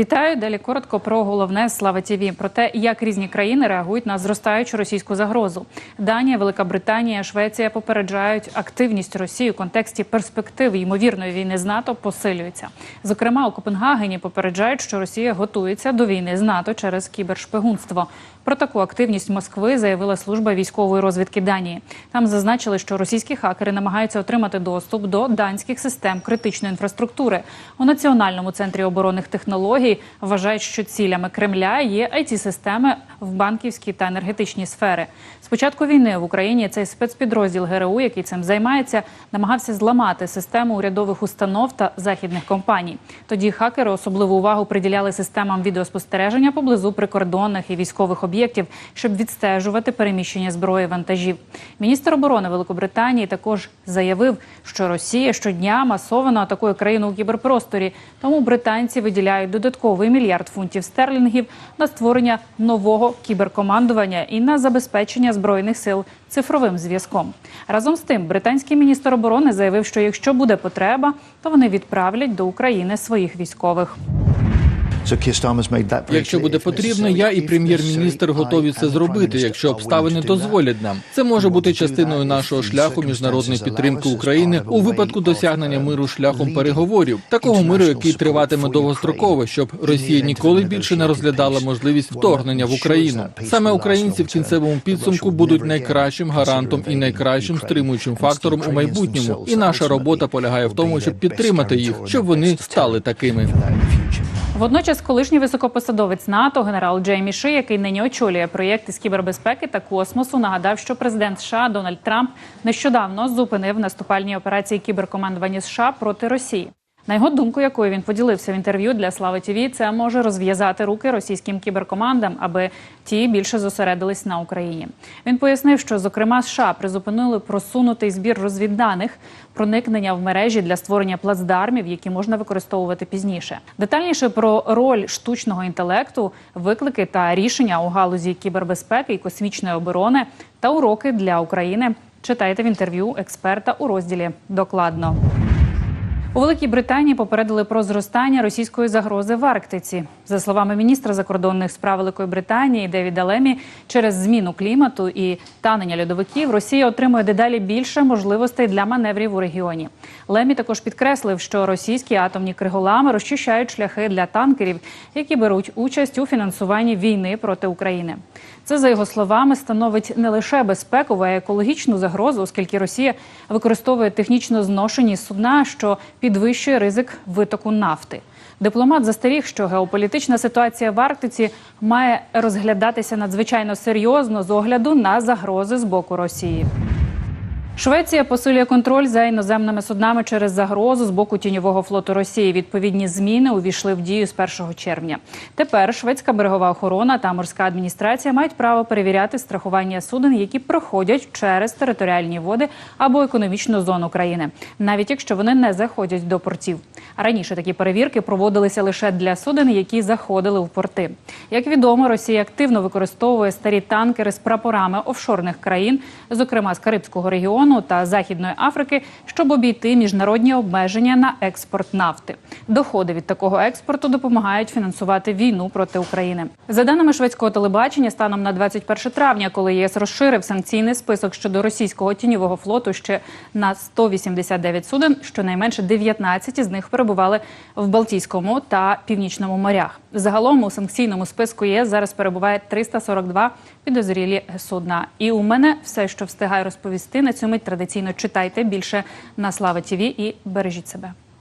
Вітаю. Далі коротко про головне слава ТІВІ. Про те, як різні країни реагують на зростаючу російську загрозу. Данія, Велика Британія, Швеція попереджають активність Росії у контексті перспектив ймовірної війни з НАТО посилюється. Зокрема, у Копенгагені попереджають, що Росія готується до війни з НАТО через кібершпигунство. Про таку активність Москви заявила служба військової розвідки Данії. Там зазначили, що російські хакери намагаються отримати доступ до данських систем критичної інфраструктури. У національному центрі оборонних технологій вважають, що цілями Кремля є it системи в банківській та енергетичній сфери. З початку війни в Україні цей спецпідрозділ ГРУ, який цим займається, намагався зламати систему урядових установ та західних компаній. Тоді хакери особливу увагу приділяли системам відеоспостереження поблизу прикордонних і військових об'єктів, щоб відстежувати переміщення зброї вантажів. Міністр оборони Великобританії також заявив, що Росія щодня масово атакує країну у кіберпросторі. Тому британці виділяють додатковий мільярд фунтів стерлінгів на створення нового кіберкомандування і на забезпечення збройних сил цифровим зв'язком. Разом з тим, британський міністр оборони заявив, що якщо буде потреба, то вони відправлять до України своїх військових. Якщо буде потрібно, я і прем'єр-міністр готові це зробити, якщо обставини дозволять нам. Це може бути частиною нашого шляху міжнародної підтримки України у випадку досягнення миру шляхом переговорів, такого миру, який триватиме довгостроково, щоб Росія ніколи більше не розглядала можливість вторгнення в Україну. Саме українці в кінцевому підсумку будуть найкращим гарантом і найкращим стримуючим фактором у майбутньому. І наша робота полягає в тому, щоб підтримати їх, щоб вони стали такими. Водночас, колишній високопосадовець НАТО, генерал Джеймі Ши, який нині очолює проєкти з кібербезпеки та космосу, нагадав, що президент США Дональд Трамп нещодавно зупинив наступальні операції кіберкомандування США проти Росії. На його думку, якою він поділився в інтерв'ю для Слави ТІВІ, це може розв'язати руки російським кіберкомандам, аби ті більше зосередились на Україні. Він пояснив, що зокрема США призупинили просунутий збір розвідданих, проникнення в мережі для створення плацдармів, які можна використовувати пізніше. Детальніше про роль штучного інтелекту, виклики та рішення у галузі кібербезпеки і космічної оборони та уроки для України. Читайте в інтерв'ю експерта у розділі Докладно. У Великій Британії попередили про зростання російської загрози в Арктиці. За словами міністра закордонних справ Великої Британії Девіда Лемі, через зміну клімату і танення льодовиків Росія отримує дедалі більше можливостей для маневрів у регіоні. Лемі також підкреслив, що російські атомні криголами розчищають шляхи для танкерів, які беруть участь у фінансуванні війни проти України. Це за його словами становить не лише безпекову, а й екологічну загрозу, оскільки Росія використовує технічно зношені судна, що підвищує ризик витоку нафти. Дипломат застеріг, що геополітична ситуація в Арктиці має розглядатися надзвичайно серйозно з огляду на загрози з боку Росії. Швеція посилює контроль за іноземними суднами через загрозу з боку тіньового флоту Росії. Відповідні зміни увійшли в дію з 1 червня. Тепер шведська берегова охорона та морська адміністрація мають право перевіряти страхування суден, які проходять через територіальні води або економічну зону країни, навіть якщо вони не заходять до портів. Раніше такі перевірки проводилися лише для суден, які заходили в порти. Як відомо, Росія активно використовує старі танкери з прапорами офшорних країн, зокрема з Карибського регіону та Західної Африки, щоб обійти міжнародні обмеження на експорт нафти. Доходи від такого експорту допомагають фінансувати війну проти України. За даними шведського телебачення, станом на 21 травня, коли ЄС розширив санкційний список щодо російського тіньового флоту ще на 189 суден, щонайменше 19 з них перебували в Балтійському та Північному морях. Загалом у санкційному списку ЄС зараз перебуває 342 підозрілі судна. І у мене все, що встигаю розповісти на цьому. Традиційно читайте більше на Слава ТІВІ і бережіть себе.